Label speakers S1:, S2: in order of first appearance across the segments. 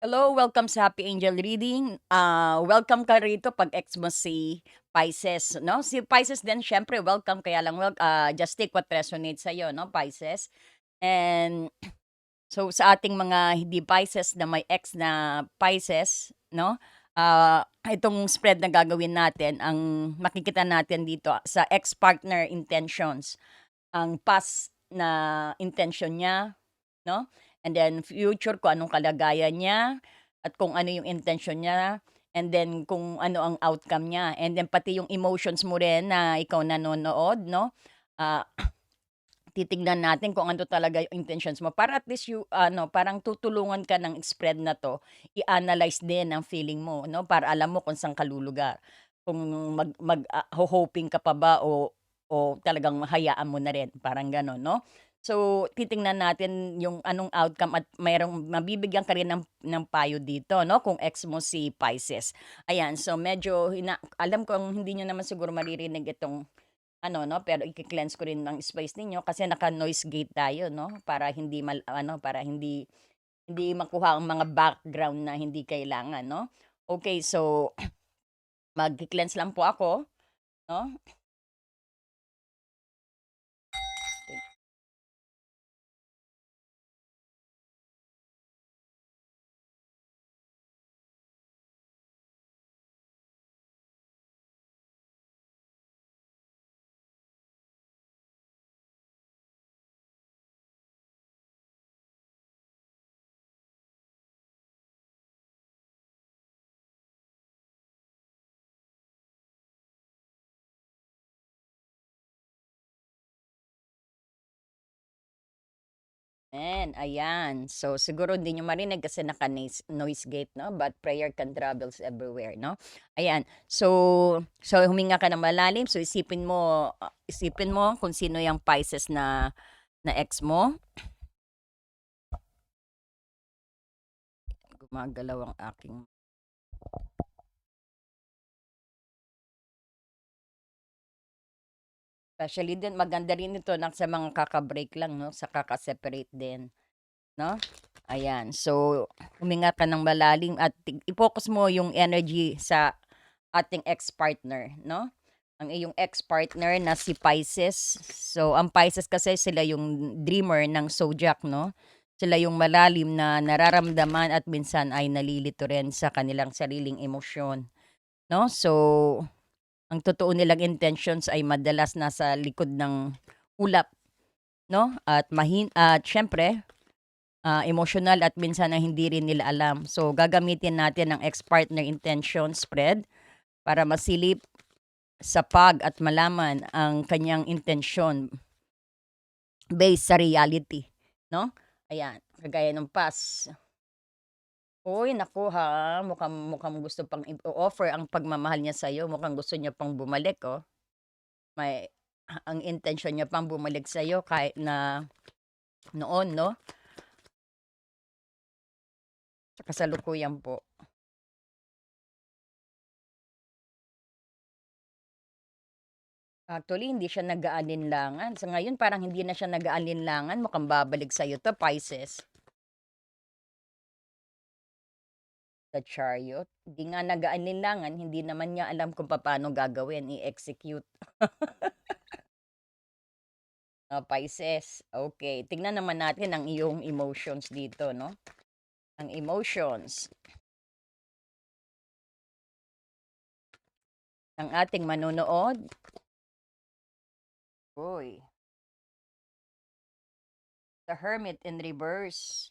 S1: Hello, welcome sa Happy Angel Reading. Ah, welcome ka rito 'pag ex mo si Pisces, 'no? Si Pisces din siyempre welcome kaya lang wel ah, just take what resonates sa'yo 'no, Pisces. And so sa ating mga hindi Pisces na may ex na Pisces 'no, ah, itong spread na gagawin natin ang makikita natin dito sa ex-partner intentions, ang past na intention niya 'no, and then future kung anong kalagayan niya at kung ano yung intention niya, and then kung ano ang outcome niya, and then pati yung emotions mo rin na ikaw nanonood 'no, ah, titignan natin kung ano talaga yung intentions mo para at least you ano, parang tutulungan ka ng spread na 'to, i-analyze din ang feeling mo 'no, para alam mo kung saan ka lulugar. Kung mag mag ah, ho-hoping ka pa ba o o talagang hayaan mo na rin, parang gano'n 'no. So, titingnan natin yung anong outcome at merong mabibigyan ka rin ng ng payo dito 'no, kung ex mo si Pisces. Ayan, so medyo hina alam kong hindi niyo naman siguro maririnig itong ano 'no, pero iki-cleanse ko rin ang space ninyo kasi naka-noise gate tayo 'no, para hindi mal ano, para hindi hindi makuha ang mga background na hindi kailangan 'no. Okey, so magki-cleanse lang po ako 'no. And ayan. So, siguro hindi niyo marinig kasi naka-noise noise gate 'no, but prayer can travels everywhere 'no. Ayan, so so huminga ka ng malalim, so isipin mo, isipin mo kung sino yang Pisces na na ex mo. Gumagalaw ang aking Especially din maganda rin ito na sa mga kaka-break lang 'no, sa kaka-separate din, 'no. Ayan, so huminga ka ng malalim at i-focus mo yung energy sa ating ex-partner 'no. Ang iyong ex-partner na si Pisces. So, ang Pisces kasi sila yung dreamer ng zodiac 'no. Sila yung malalim na nararamdaman at minsan ay nalilito rin sa kanilang sariling emosyon 'no. So, ang totoo nilang intentions ay madalas nasa likod ng ulap 'no, at mahin at siyempre, ah, emosyonal at minsan ay hindi rin nila alam. So, gagamitin natin ang ex-partner intention spread para masilip sa pag at malaman ang kanyang intensyon based sa reality 'no. Ayan, kagaya nung past. Uy, naku ha, mukhang mukhang gusto pang i-o-offer ang pagmamahal niya sa'yo, mukhang gusto niya pang bumalik oh. May ang intensyon niya pang bumalik sa'yo kahit na noon 'no. Sa kasalukuyan po. Actually, hindi siya nag-aalinlangan. Sa ngayon parang hindi na siya nag-aalinlangan, mukhang babalik sa'yo 'to, Pisces. The Chariot, 'di nga nag-aalinlangan, hindi naman niya alam kung papaano gagawin, i-execute. Oh, Pisces, okey. Tingnan naman natin ang iyong emotions dito 'no. Ang emotions. Ng ating manonood. Uy. The Hermit in reverse.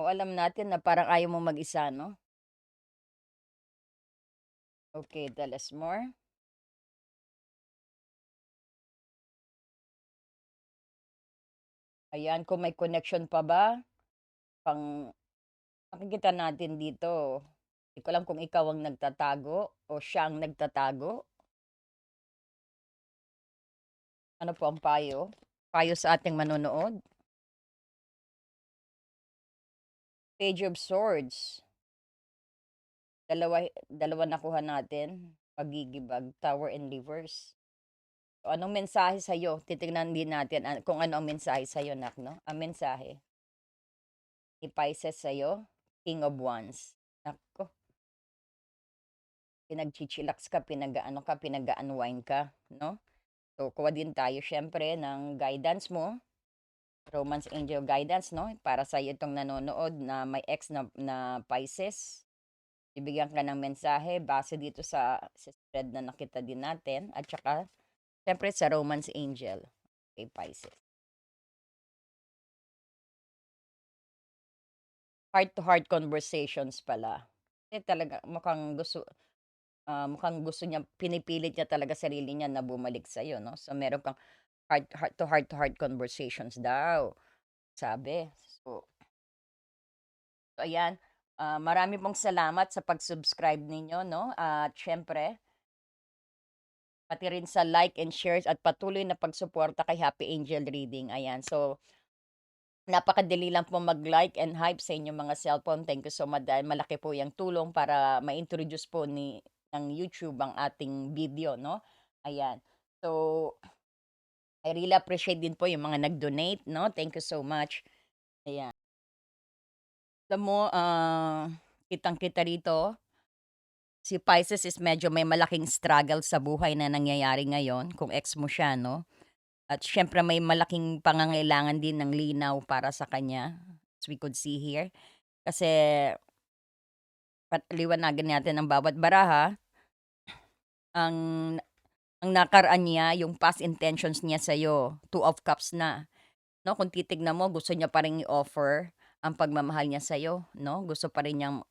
S1: O alam natin na parang ayaw mong mag-isa 'no? Okey, tell us more. Ayan, kung may connection pa ba, pang makikita natin dito. Di ko alam kung ikaw ang nagtatago o siya ang nagtatago. Ano po ang payo? Payo sa ating manonood? Page of Swords. Dalawa dalawa nakuha natin, paggigibag, Tower in reverse. O anong mensahe sa'yo? Titignan din natin an kung ano ang mensahe sa'yo nak 'no, ang mensahe. Ni Pisces sa'yo. King of Wands. Naku. Pinagchi-chillax ka, pinag-aano ka, pinag-a-unwind ka, 'no? So, kuha din tayo siyempre ng guidance mo. Romance angel guidance, 'no? Para sa'yo itong nanonood na may ex na na Pisces. Bibigyan ka ng mensahe base dito sa sa spread na nakita din natin at saka siyempre sa romance angel kay Pisces. Heart to heart conversations pala. Kasi talaga mukhang gusto, ah, mukhang gusto niya pinipilit niya talaga sarili niya na bumalik sa'yo, 'no? So, meron kang heart heart to heart to heart conversations daw, sabi. So So, ayan, ah, marami pong salamat sa pag-subscribe ninyo, 'no? At siyempre pati rin sa like and shares at patuloy na pagsuporta kay Happy Angel Reading, ayan. So napakadali lang po mag-like and hype sa inyong mga cellphone. Thank you so much dahil malaki po 'yang tulong para ma-introduce po ni ng YouTube ang ating video, 'no? Ayan. So I really appreciate din po yung mga nag-donate, 'no? Thank you so much. Ayan. Alam mo, ah, kitang-kita rito si Pisces is medyo may malaking struggle sa buhay na nangyayari ngayon kung ex mo siya, 'no? At siyempre may malaking pangangailangan din ng linaw para sa kanya, as we could see here. Kasi liwanagan natin ang bawat baraha. Ang ang nakaraan niya, yung past intentions niya sa'yo, Two of Cups na, 'no? Kung titignan mo gusto niya pa ring i-offer ang pagmamahal niya sa'yo, 'no? Gusto pa rin niyang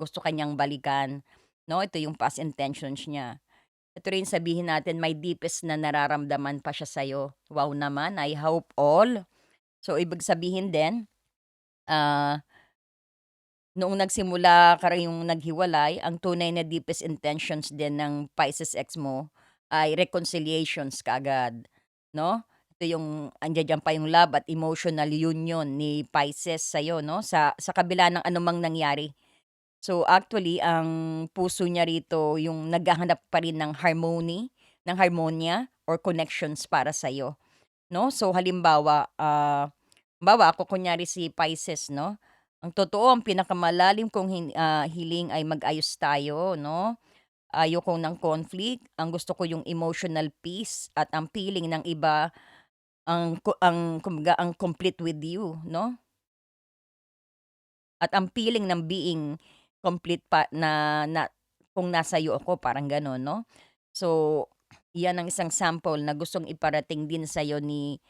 S1: gusto ka niyang balikan, 'no? Ito yung past intentions niya. Ito rin sabihin natin may deepest na nararamdaman pa siya sa'yo. Wow naman, I hope all. So, ibig sabihin din, ah noong nagsimula ka yung naghiwalay, ang tunay na deepest intentions din ng Pisces ex mo ay reconciliations kaagad, 'no? Ito yung andiya-diyan pa yung love at emotional union ni Pisces sa'yo, 'no? Sa sa kabila ng anumang nangyari. So, actually ang puso niya rito yung naghahanap pa rin ng harmony, ng harmonya or connections para sa'yo, 'no? So, halimbawa, ah, halimbawa ako kunyari si Pisces, 'no? Ang totoo ang pinakamalalim kong hin ah, hiling ay mag-ayos tayo, 'no? Ayoko ng conflict, ang gusto ko yung emotional peace at ang feeling ng iba ang ang kumbaga ang complete with you, 'no? At ang feeling ng being complete pa na na kung nasa'yo ako parang gano'n, 'no? So, 'yan ang isang sample na gustong iparating din sa'yo ni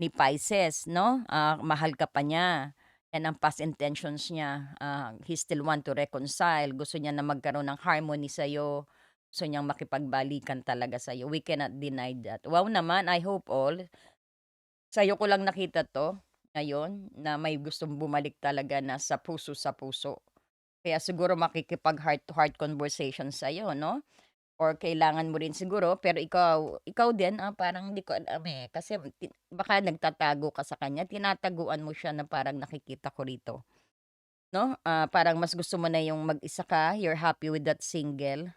S1: ni Pisces, 'no? Ah, mahal ka pa niya, 'yan ang past intentions niya, ah, he still want to reconcile, gusto niya na magkaroon ng harmony sa'yo, gusto niyang makipagbalikan talaga sa'yo, we cannot deny that. Wow naman, I hope all. Sa'yo ko lang nakita 'to, ngayon, na may gustong bumalik talaga na sa puso sa puso. Kaya siguro makikipag heart to heart conversation sa'yo, 'no? Or kailangan mo rin siguro pero ikaw ikaw din, ah, parang hindi ko alam, eh, kasi ti baka nagtatago ka sa kanya, tinataguan mo siya na parang nakikita ko rito, 'no? Ah, parang mas gusto mo na yung mag-isa ka, you're happy with that single.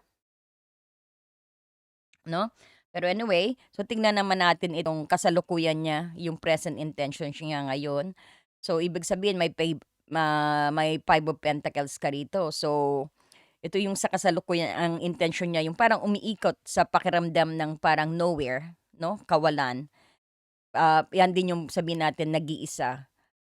S1: 'No? Pero anyway, so tingnan naman natin itong kasalukuyan niya, yung present intentions niya ngayon. So, ibig sabihin may pay ma may Five of Pentacles ka rito. So, ito yung sa kasalukuyan ang intention niya yung parang umiikot sa pakiramdam ng parang nowhere, 'no, kawalan. Ah, 'yan din yung sabihin natin nag-iisa.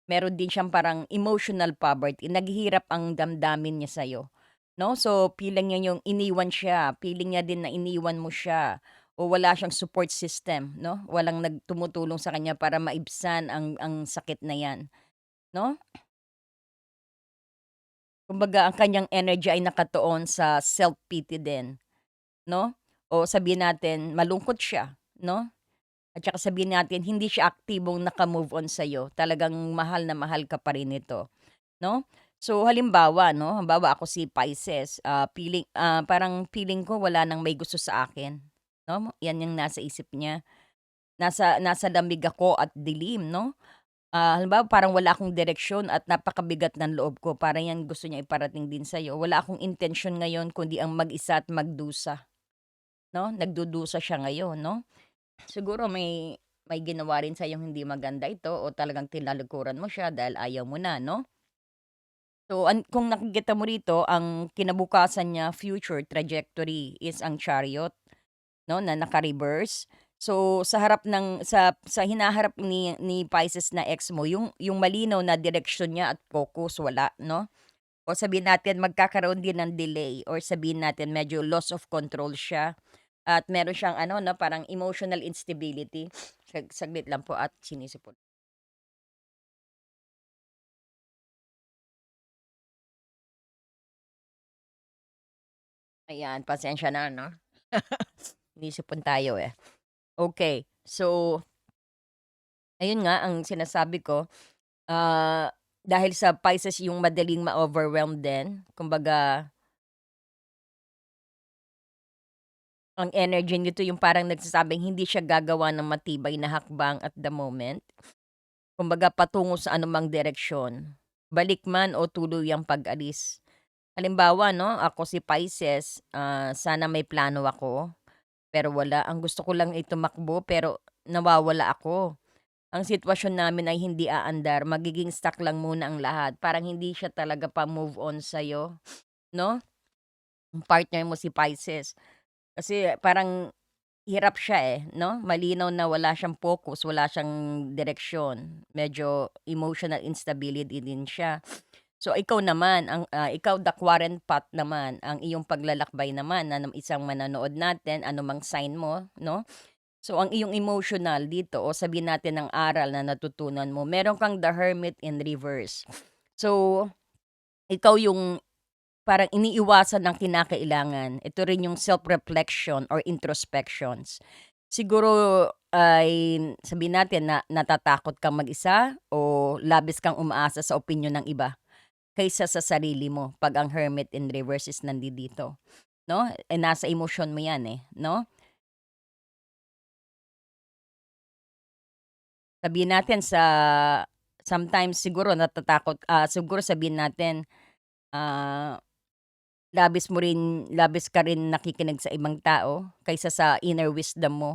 S1: Meron din siyang parang emotional poverty, naghihirap ang damdamin niya sa'yo, 'no? So, feeling niya yung iniwan siya, feeling niya din na iniwan mo siya o wala siyang support system, 'no? Walang nag tumutulong sa kanya para maibsan ang ang sakit na 'yan, 'no? Kumbaga ang kanyang energy ay nakatuon sa self-pity din, 'no? O sabihin natin malungkot siya, 'no? At saka sabihin natin hindi siya aktibong naka-move on sa'yo, talagang mahal na mahal ka pa rin nito, 'no? So halimbawa 'no, halimbawa ako si Pisces, ah, feeling ah, parang feeling ko wala ng may gusto sa akin, 'no? 'Yan yung nasa isip niya. Nasa nasa lamig ako at dilim 'no? Ah, halimbawa parang wala akong direksyon at napakabigat ng loob ko, parang 'yan gusto niya iparating din sa'yo. Wala akong intensyon ngayon kundi ang mag-isa at magdusa, 'no? Nagdudusa siya ngayon 'no? Siguro may may ginawa rin sa'yong hindi maganda ito o talagang tinalikuran mo siya dahil ayaw mo na, 'no? So, an kung nakikita mo rito ang kinabukasan niya future trajectory is ang Chariot, 'no, na naka-reverse. So, sa harap ng sa sa hinaharap ni ni Pisces na ex mo yung yung malinaw na direksyon niya at focus wala, 'no? O sabihin natin magkakaroon din ng delay or sabihin natin medyo loss of control siya at meron siyang ano 'no, parang emotional instability. Sag saglit lang po at sinisipon. Ayan, pasensya na 'no. Inisipon tayo, eh. Okey, so ayun nga ang sinasabi ko, ah, dahil sa Pisces yung madaling ma-overwhelm din, kumbaga ang energy nito yung parang nagsasabing hindi siya gagawa ng matibay na hakbang at the moment. Kumbaga patungo sa anumang direksyon, balik man o tuluyang pag-alis. Halimbawa 'no, ako si Pisces, ah, sana may plano ako, pero wala. Ang gusto ko lang ay tumakbo pero nawawala ako. Ang sitwasyon namin ay hindi aandar, magiging stuck lang muna ang lahat. Parang hindi siya talaga pa-move on sa'yo, 'no? Yung partner mo si Pisces. Kasi parang hirap siya, eh, 'no? Malinaw na wala siyang focus, wala siyang direksyon. Medyo emotional instability din siya. So, ikaw naman ang, ah, ikaw the Quarren Path naman, ang iyong paglalakbay naman na ng isang manonood natin, anumang sign mo, 'no? So, ang iyong emotional dito o sabihin natin ang aral na natutunan mo, meron kang The Hermit in reverse. So, ikaw yung parang iniiwasan ng kinakailangan. Ito rin yung self-reflection or introspections. Siguro ay sabihin natin na natatakot kang mag-isa o labis kang umaasa sa opinyon ng iba kaysa sa sarili mo 'pag ang Hermit in reverse is nandidito, 'no? Eh, nasa emosyon mo 'yan, eh, 'no? Sabihin natin sa sometimes siguro natatakot, ah, siguro sabihin natin, ah, labis mo rin labis ka rin nakikinig sa ibang tao kaysa sa inner wisdom mo.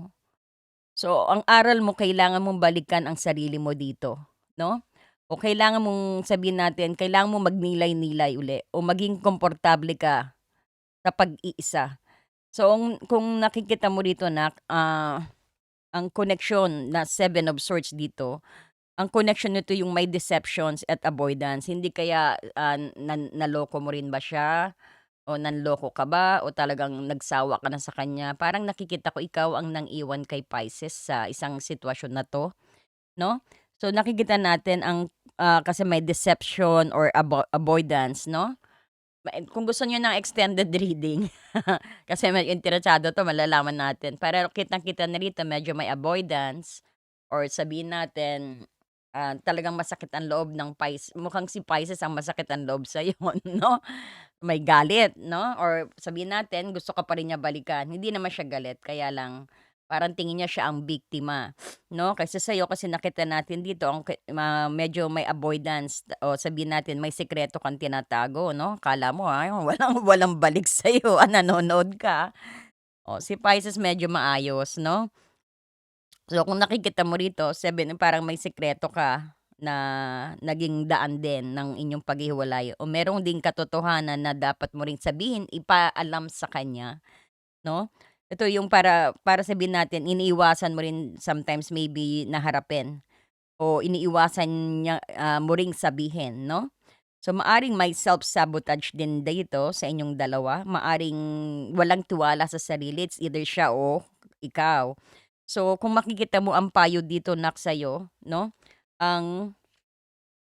S1: So, ang aral mo kailangan mong balikan ang sarili mo dito, 'no? O kailangan mong sabihin natin, kailangan mong magnilay-nilay uli o maging komportable ka sa pag-iisa. So, ang kung nakikita mo rito nak, ah, ang koneksyon na Seven of Swords dito, ang connection nito yung may deceptions at avoidance. Hindi kaya, ah, nan naloko mo rin ba siya o nanloko ka ba o talagang nagsawa ka na sa kanya? Parang nakikita ko ikaw ang nang-iwan kay Pisces sa isang sitwasyon na 'to, 'no? So, nakikita natin ang, ah, kasi may deception or avo avoidance, 'no? Kung gusto niyo ng extended reading, kasi medyo interesado 'to malalaman natin. Pero kitang-kita na rito medyo may avoidance or sabihin natin, ah, talagang masakit ang loob ng Pis mukhang si Pisces ang masakit ang loob sa'yo 'no? May galit 'no or sabihin natin gusto ka pa rin niya balikan. Hindi naman siya galit kaya lang parang tingin niya siya ang biktima 'no, kaysa sa'yo kasi nakita natin dito ang ki medyo may avoidance o sabihin natin may sikreto kang tinatago 'no. Akala mo, ah, walang walang balik sa'yo, ah, nanonood ka. Oh, si Pisces medyo maayos 'no. So, kung nakikita mo rito, seven parang may sikreto ka na naging daan din ng inyong paghihiwalay o meron ding katotohanan na dapat mo ring sabihin, ipaalam sa kanya, 'no? Ito yung para para sabihin natin iniiwasan mo rin sometimes maybe na harapin o iniiwasan niya, ah, mo ring sabihin, 'no? So, maaring may self-sabotage din dito sa inyong dalawa, maaring walang tiwala sa sarili, it's either siya o ikaw. So, kung makikita mo ang payo dito nak sa'yo 'no, ang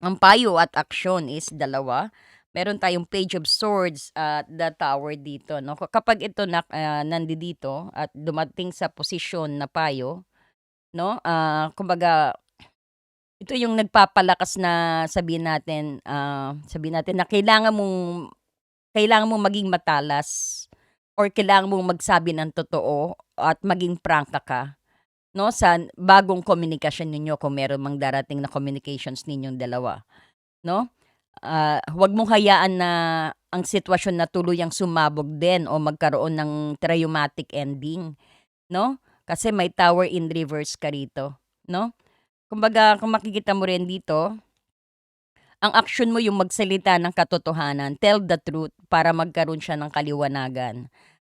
S1: ang payo at aksyon is dalawa. Meron tayong Page of Swords at the Tower dito 'no. Ka kapag ito nak, ah, nandidito at dumating sa posisyon na payo 'no, ah, kumbaga ito yung nagpapalakas na sabihin natin, ah, sabihin natin na kailangan mong kailangan mong maging matalas or kailangan mong magsabi ng totoo at maging prangka ka 'no, sa bagong komunikasyon ninyo kung meron mang darating na communications ninyong dalawa 'no. Ah, huwag mong hayaan na ang sitwasyon na tuluyang sumabog din o magkaroon ng traumatic ending 'no, kasi may Tower in reverse ka rito 'no. Kumbaga kung makikita mo rin dito ang aksyon mo yung magsalita ng katotohanan, tell the truth para magkaroon siya ng kaliwanagan.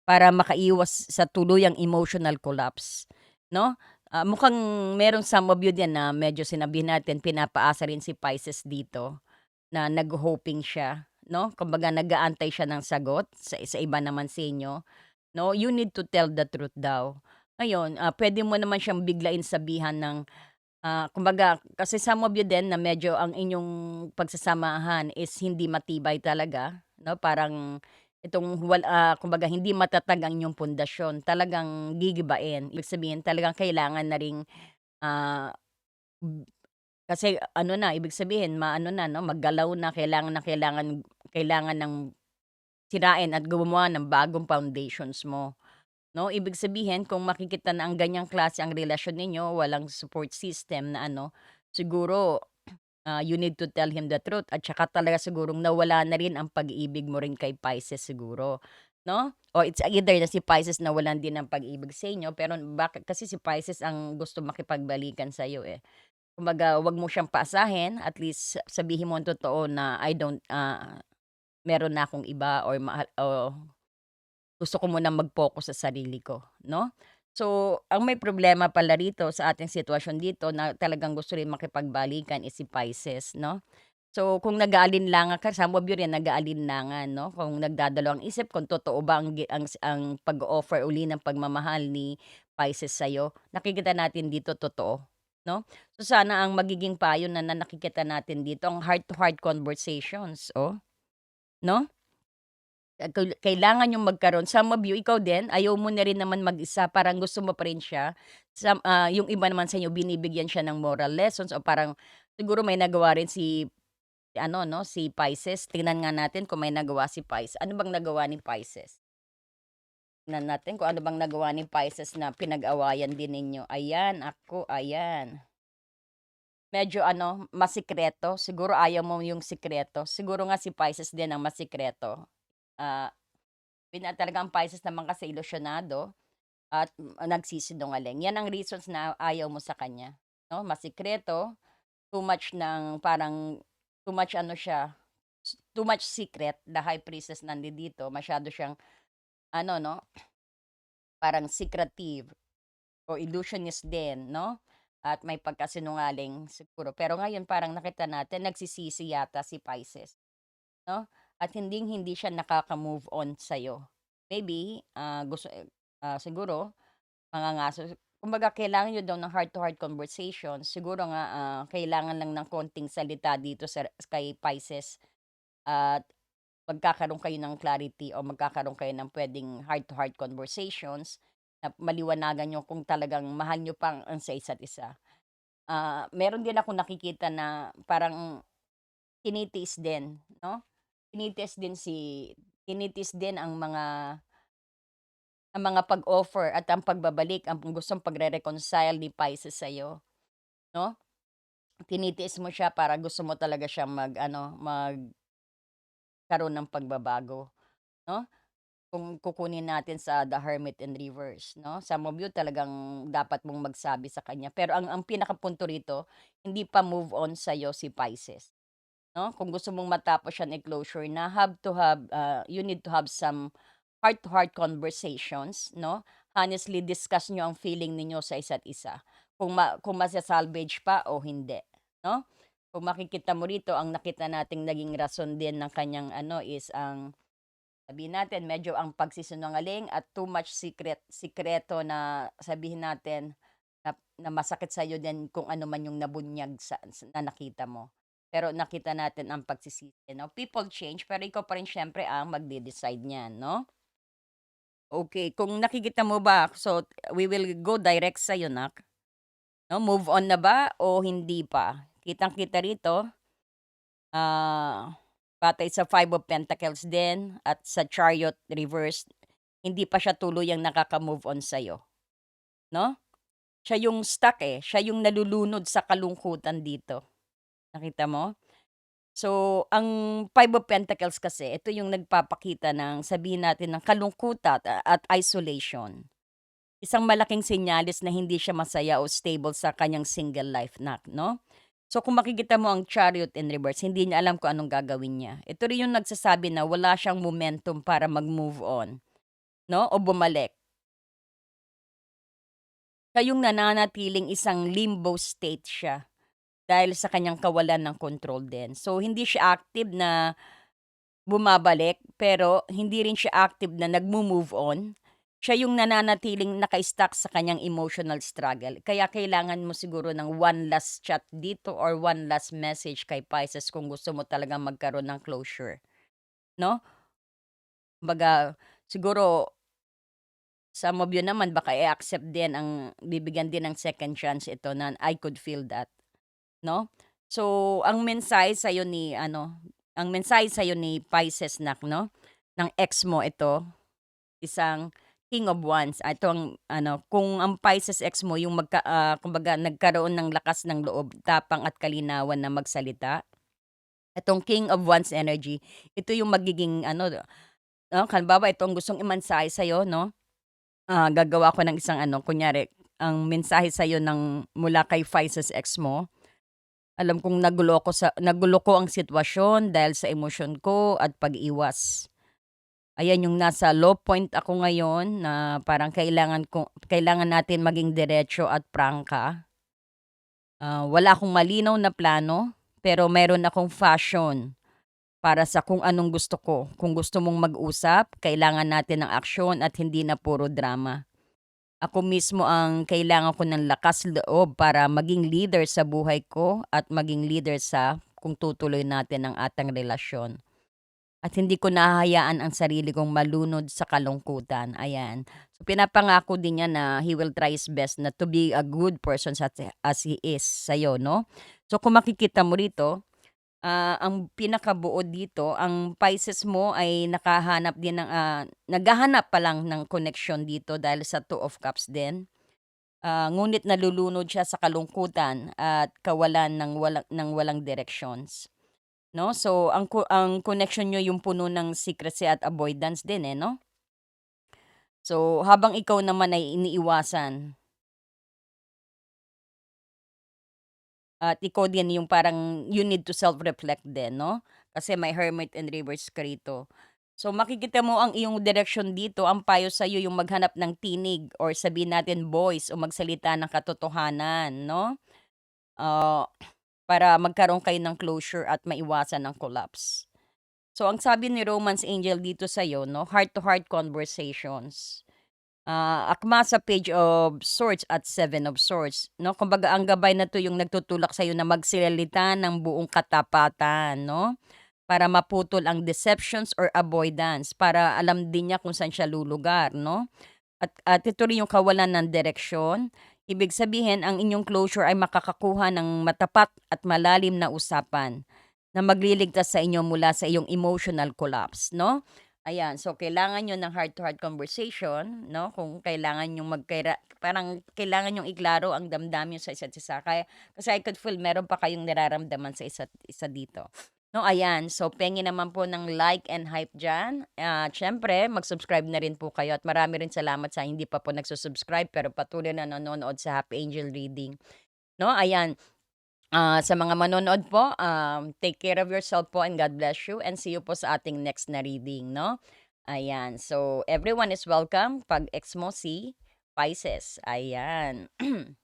S1: Para makaiwas sa tuluyang emotional collapse, 'no? Ah, mukhang merong some of you din na medyo sinabihan natin pinapaasa rin si Pisces dito, na nagho-hoping siya, 'no? Kumbaga nag-aantay siya ng sagot sa sa iba naman sa inyo, 'no? You need to tell the truth daw. Ngayon, ah, puwede mo naman siyang biglain sabihan ng, ah, kumbaga kasi some of you din na medyo ang inyong pagsasamahan is hindi matibay talaga, 'no? Parang itong wal ah, kumbaga hindi matatag ang inyong pundasyon, talagang gigibain. Ibig sabihin talagang kailangan na ring, ah, kasi ano na, ibig sabihin maano na 'no, maggalaw na, kailangan na kailangan kailangan ng sirain at gumawa ng bagong foundations mo, 'no? Ibig sabihin kung makikita na ang ganyang klase ang relasyon ninyo, walang support system na ano, siguro, ah, you need to tell him the truth at saka talaga sigurong nawala na rin ang pag-ibig mo rin kay Pisces siguro, 'no? O it's either na si Pisces nawalan din ng pag-ibig sa inyo, pero bakit kasi si Pisces ang gusto makipagbalikan sa'yo, eh. Kumbaga 'wag mo siyang paasahin, at least sabihin mo ang totoo na, "I don't, ah, meron na akong iba or mahal o gusto ko munang mag-focus sa sarili ko," 'no? So, ang may problema pala rito sa ating sitwasyon dito na talagang gusto rin makipagbalikan is si Pisces, 'no? So, kung nag-aalinlangan ka, some of you rin nag-aalinlangan, 'no? Kung nagdadalawang isip kung totoo ba ang ang ang pag-o-offer uli ng pagmamahal ni Pisces sa'yo, nakikita natin dito totoo, 'no? So, sana ang magiging payo na na nakikita natin dito ang heart to heart conversations, oh, 'no? Kail kailangan niyong magkaroon some of you, ikaw din ayaw mo na rin naman mag-isa, parang gusto mo pa rin siya. Some ah, yung iba naman sa inyo binibigyan siya ng moral lessons o parang siguro may nagawa rin si ano 'no, si Pisces. Tingnan nga natin kung may nagawa si Pisces. Ano bang nagawa ni Pisces? Tingnan natin kung ano bang nagawa ni Pisces na pinag-awayan din ninyo. Ayan, naku, ayan. Medyo ano, masikreto. Siguro ayaw mo yung sikreto. Siguro nga si Pisces din ang masikreto. Nga talaga ang Pisces naman kasi ilusyonado at nagsisinungaling. Yan ang reasons na ayaw mo sa kanya, 'no? Masikreto, too much ng parang too much ano siya, too much secret. The High Priestess nandidito, masyado siyang ano 'no, parang secretive o illusionist din, 'no? At may pagkasinungaling siguro. Pero ngayon parang nakita natin nagsisisi yata si Pisces, 'no? At hinding-hindi siya nakaka-move on sa'yo. Maybe, ah, gusto ah, siguro mangangaso kumbaga kailangan niyo daw ng heart to heart conversation. Siguro nga, ah, kailangan lang ng konting salita dito sa kay Pisces at magkakaroon kayo ng clarity o magkakaroon kayo ng puwedeng heart to heart conversations na maliwanagan niyo kung talagang mahal niyo pa ang sa isa't isa. Ah, meron din akong nakikita na parang tinitiis din, 'no? Tinitiis din si tinitiis din ang mga ang mga pag-offer at ang pagbabalik, ang gustong pagre-reconcile ni Pisces sa'yo, 'no? Tinitiis mo siya para gusto mo talaga siyang mag-ano, magkaroon ng pagbabago, 'no? Kung kukunin natin sa The Hermit in Reverse, 'no? Some of you talagang dapat mong magsabi sa kanya. Pero ang ang pinakapunto rito, hindi pa move on sa'yo si Pisces, 'no? Kung gusto mong matapos yan i-closure na have to have, ah, you need to have some heart to heart conversations, 'no? Honestly discuss niyo ang feeling ninyo sa isa't isa. Kung ma kung masa-salvage pa o hindi, 'no? Kung makikita mo rito ang nakita nating naging rason din ng kanyang ano is ang sabihin natin medyo ang pagsisinungaling at too much secret sikreto na sabihin natin na na masakit sa'yo din kung ano man yung nabunyag sa na nakita mo. Pero nakita natin ang pagsisisi, 'no? People change pero ikaw pa rin siyempre ang magde-decide niyan, 'no? Okey, kung nakikita mo ba so we will go direct sa'yo nak. 'No, move on na ba o hindi pa? Kitang-kita rito ah, batay sa Five of Pentacles din at sa Chariot reverse, hindi pa siya tuluyang nakaka-move on sa'yo, 'no? Siya yung stuck, eh, siya yung nalulunod sa kalungkutan dito, nakita mo? So, ang Five of Pentacles kasi ito yung nagpapakita ng sabihin natin ng kalungkutan at isolation. Isang malaking senyales na hindi siya masaya o stable sa kanyang single life nak 'no? So, kung makikita mo ang Chariot in reverse, hindi niya alam kung anong gagawin niya. Ito rin yung nagsasabi na wala siyang momentum para mag-move on, 'no, o bumalik. Siya yung nananatiling isang limbo state siya, dahil sa kanyang kawalan ng control din. So, hindi siya active na bumabalik, pero hindi rin siya active na nagmo-move on. Siya yung nananatiling naka-stuck sa kanyang emotional struggle. Kaya kailangan mo siguro ng one last chat dito or one last message kay Pisces kung gusto mo talagang magkaroon ng closure, 'no? Kumbaga, siguro some of you naman baka i-accept din ang bibigyan din ng second chance ito na I could feel that, 'no? So, ang mensahe sa'yo ni ano, ang mensahe sa'yo ni Pisces nak 'no, ng ex mo ito, isang King of Wands. Ah, ito ang ano, kung ang Pisces ex mo yung magka ah, kumbaga nagkaroon ng lakas ng loob, tapang at kalinawan na magsalita. Itong King of Wands energy, ito yung magiging ano, 'no, halimbawa ito ang gustong imensahe sa'yo 'no, ah, gagawa ako ng isang ano, kunyari ang mensahe sa'yo ng mula kay Pisces ex mo, alam kong nagulo ko sa nagulo ko ang sitwasyon dahil sa emosyon ko at pag-iwas. Ayan yung nasa low point ako ngayon na parang kailangan ko kailangan natin maging diretso at prangka. Ah, wala akong malinaw na plano, pero meron akong fashion para sa kung anong gusto ko. Kung gusto mong mag-usap, kailangan natin ng aksyon at hindi na puro drama. Ako mismo ang kailangan ko ng lakas loob para maging leader sa buhay ko at maging leader sa kung tutuloy natin ang ating relasyon. At hindi ko nahahayaan ang sarili kong malunod sa kalungkutan, ayan. So, pinapangako din niya na he will try his best na to be a good person as he is sa'yo, 'no? So, kung makikita mo rito, ah, ang pinakabuo dito, ang Pisces mo ay nakahanap din ng, ah, naghahanap pa lang ng connection dito dahil sa Two of Cups din. Ah, ngunit nalulunod siya sa kalungkutan at kawalan ng walang ng walang directions, 'no? So, ang ang connection niyo yung puno ng secrecy at avoidance din, eh, 'no? So, habang ikaw naman ay iniiwasan at ikaw din yung parang you need to self-reflect din, 'no? Kasi may Hermit in reverse ka. So, makikita mo ang iyong direksyon dito, ang payo sa'yo yung maghanap ng tinig or sabihin natin voice o magsalita ng katotohanan, 'no? Ah, para magkaroon kayo ng closure at maiwasan ang collapse. So, ang sabi ni Romance Angel dito sa'yo 'no, heart-to-heart conversations. Ah, akma sa Page of Swords at Seven of Swords 'no, kumbaga ang gabay na 'to yung nagtutulak sa'yo na magsalita ng buong katapatan 'no, para maputol ang deceptions or avoidance, para alam din niya kung saan siya lulugar 'no. At at ito rin yung kawalan ng direksyon, ibig sabihin ang inyong closure ay makakakuha ng matapat at malalim na usapan, na magliligtas sa inyo mula sa iyong emotional collapse 'no. Ayan, so kailangan niyo ng heart-to-heart conversation 'no, kung kailangan niyong magkaira parang kailangan niyong iklaro ang damdamin sa isa't isa kaya kasi I could feel meron pa kayong nararamdaman sa isa't isa dito. 'No, ayan, so pengi naman po ng like and hype diyan. Ah, siyempre mag-subscribe na rin po kayo at marami rin salamat sa hindi pa po nagsu-subscribe pero patuloy na nanonood sa Happy Angel Reading. 'No, ayan. Ah, sa mga manonood po, um, take care of yourself po and God bless you and see you po sa ating next na reading 'no. Ayan, so everyone is welcome 'pag ex mo si Pisces, ayan.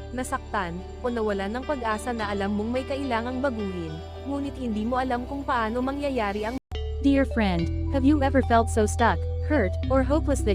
S2: nasaktan, o nawalan ng pag-asa na alam mong may kailangang baguhin, ngunit hindi mo alam kung paano mangyayari ang
S3: Dear friend, have you ever felt so stuck, hurt, or hopeless that